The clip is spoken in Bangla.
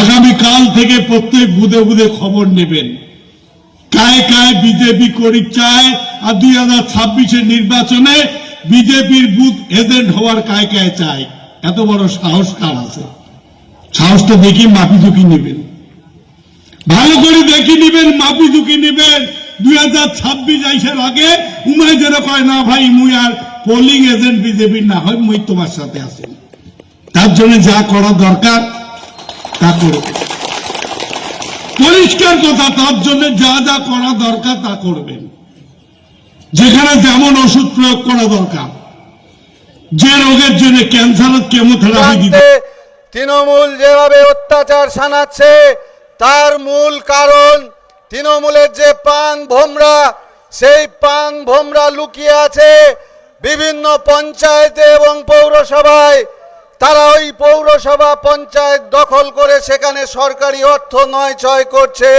আগামীকাল থেকে প্রত্যেক বুধে বুধে খবর নেবেন। কায় কায় বিজেপি করি চায়, আর দুই হাজার ছাব্বিশের নির্বাচনে বিজেপির বুথ এজেন্ট হওয়ার কায় কায় চায়। এত বড় সাহস কার আছে? সাহসটা দেখি মাপি ঝুঁকি নেবেন। ভালো করে দেখি নিবেন, মাপি ঝুঁকি নিবেন। দুই হাজার ছাব্বিশ আইসার আগে উমায় যেন কয়, না ভাই, মুই আর পোলিং এজেন্ট বিজেপির না হয়, মুই তোমার সাথে আছি। তার জন্য যা করা দরকার তা করবে পরিষ্কার কথা তার জন্য যা যা করা দরকার তা করবেন। যেখানে যেমন ওষুধ প্রয়োগ করা দরকার। যে রোগের জন্য ক্যান্সারের কেমোথেরাপি দিতে। তৃণমূল যেভাবে অত্যাচার শানাচ্ছে তার মূল কারণ তৃণমূলের যে পাং ভোমরা সেই পাং ভোমরা লুকিয়ে আছে বিভিন্ন পঞ্চায়েতে এবং পৌরসভায়। তারা ওই পৌরসভা পঞ্চায়েত দখল করে সেখানে সরকারি অর্থ নয় ছয় করছে।